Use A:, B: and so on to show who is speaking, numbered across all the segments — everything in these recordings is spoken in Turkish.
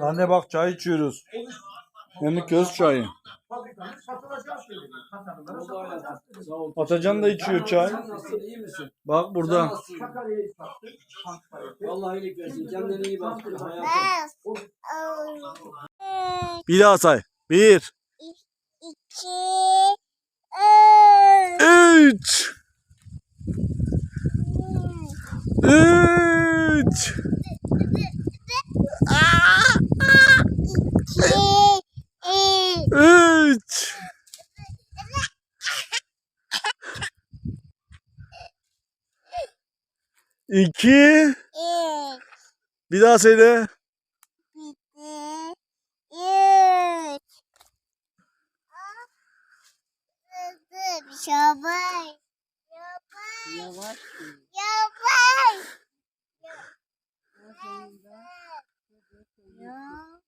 A: Anne bak çay içiyoruz. Hem de köz çayı. Atacan da içiyor çay.
B: Sen nasılsın? iyi misin?
A: Bak burada.
B: nasılsın?
C: Sakarya'yı sattık. Ankara'yı.
B: Allah iyilik versin. Kendine iyi bak. Hayatım.
A: Bir daha say. Bir.
D: iki,
A: Üç. Üç.
D: iki,
A: İki.
D: üç,
A: Bir daha söyle.
D: iki, üç. Yavaş.
B: Yavaş.
D: Yavaş. Yavaş.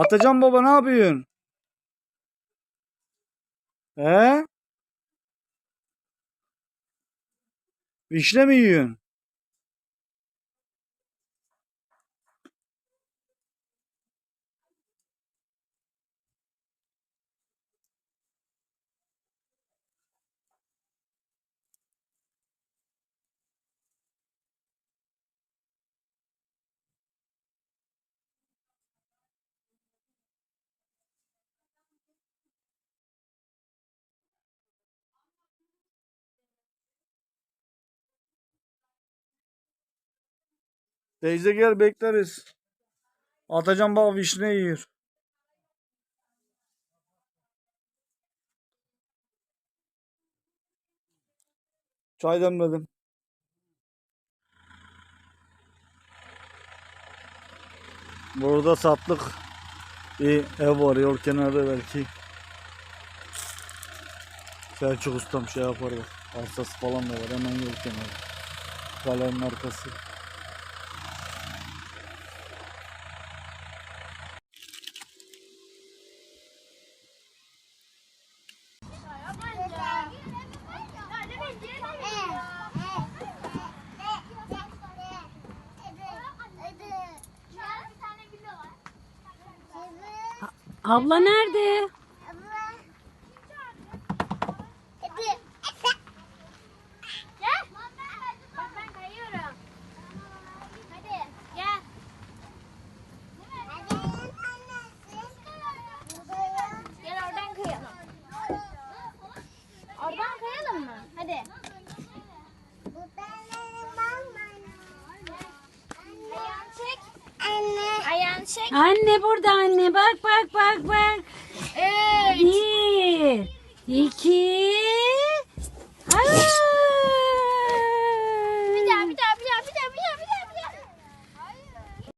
A: Atacan baba ne yapıyorsun? He? Vişne mi yiyorsun? Teyze gel bekleriz. Atacan bak vişne yiyor. Çay demledim. Burada satlık bir ev var yol kenarı belki. Selçuk ustam şey yapar bak. Arsası falan da var hemen yol kenarı. Kalenin arkası.
E: Abla nerede?
D: Çek. Anne
E: burada anne bak bak bak bak.
D: Üç.
E: Bir, iki!